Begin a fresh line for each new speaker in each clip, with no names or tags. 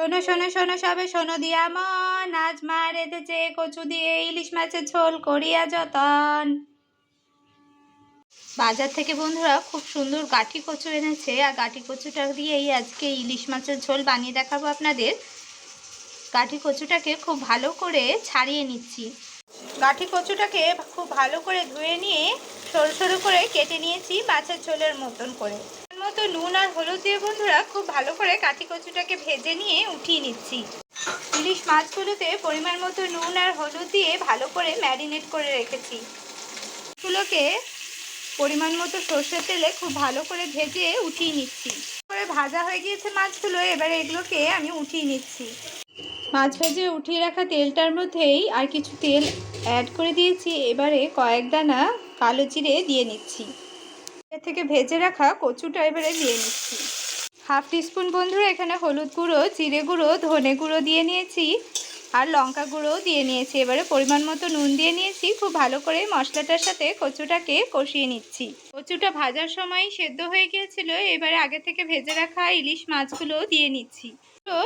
শোনো শোনো শোনো, সবে শোনো দিয়া মন। আজ মা রেঁধেছে কচু দিয়ে, ইলিশ মাছের ঝোল করিয়া যতন। বাজার থেকে বন্ধুরা খুব সুন্দর গাঠি কচু এনেছে। আর গাঠি কচুটা দিয়েই আজকে ইলিশ মাছের ঝোল বানিয়ে দেখাবো আপনাদের। গাঠি কচুটাকে খুব ভালো করে ছাড়িয়ে নিচ্ছি। গাঠি কচুটাকে খুব ভালো করে ধুয়ে নিয়ে সরু সরু করে কেটে নিয়েছি মাছের ঝোলের মতন করে। মতো নুন আর হলুদ দিয়ে বন্ধুরা খুব ভালো করে কাঠি কচুটাকে ভেজে নিয়ে উঠিয়ে নিচ্ছি। ইলিশ মাছগুলোতে পরিমাণ মতো নুন আর হলুদ দিয়ে ভালো করে ম্যারিনেট করে রেখেছি। এগুলোকে পরিমাণ মতো সর্ষের তেলে খুব ভালো করে ভেজে উঠিয়ে নিচ্ছি। করে ভাজা হয়ে গিয়েছে মাছগুলো, এবারে এগুলোকে আমি উঠিয়ে নিচ্ছি। মাছ ভেজে উঠিয়ে রাখা তেলটার মধ্যেই আর কিছু তেল অ্যাড করে দিয়েছি। এবারে কয়েক দানা কালো জিরে দিয়ে নিচ্ছি। এর থেকে ভেজে রাখা কচুটা এবারে দিয়ে নিচ্ছি। হাফ টিস্পুন বন্ধুরা, এখানে হলুদ গুঁড়ো, জিরে গুঁড়ো, ধনে গুঁড়ো দিয়ে নিয়েছি আর লঙ্কা গুঁড়োও দিয়ে নিয়েছি। এবারে পরিমাণ মতো নুন দিয়ে নিয়েছি। খুব ভালো করে মশলাটার সাথে কচুটাকে কষিয়ে নিচ্ছি। কচুটা ভাজার সময় সেদ্ধ হয়ে গিয়েছিল। এবারে আগে থেকে ভেজে রাখা ইলিশ মাছগুলো দিয়ে নিচ্ছি। তো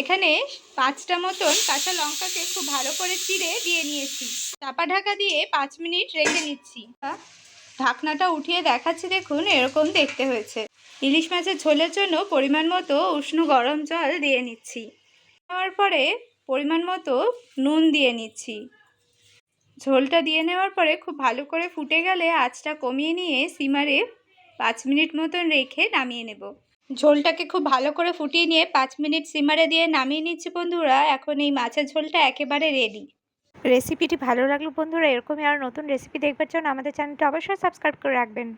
এখানে পাঁচটা মতন কাঁচা লঙ্কাকে খুব ভালো করে চিড়ে দিয়ে নিয়েছি। চাপা ঢাকা দিয়ে পাঁচ মিনিট রেখে নিচ্ছি। ঢাকনাটা উঠিয়ে দেখাচ্ছি, দেখুন, এরকম দেখতে হয়েছে। ইলিশ মাছের ঝোলের জন্য পরিমাণ মতো উষ্ণ গরম জল দিয়ে নিচ্ছি। নেওয়ার পরে পরিমাণ মতো নুন দিয়ে নিচ্ছি। ঝোলটা দিয়ে নেওয়ার পরে খুব ভালো করে ফুটে গেলে আঁচটা কমিয়ে নিয়ে সিমারে পাঁচ মিনিট মতন রেখে নামিয়ে নেব। ঝোলটাকে খুব ভালো করে ফুটিয়ে নিয়ে পাঁচ মিনিট সিমারে দিয়ে নামিয়ে নিচ্ছি, বন্ধুরা। এখন এই মাছের ঝোলটা একেবারে রেডি
রেসিপিটি ভালো লাগল বন্ধুরা, এরকমই আর নতুন রেসিপি দেখবার জন্য আমাদের চ্যানেলটা অবশ্যই সাবস্ক্রাইব করে রাখবেন।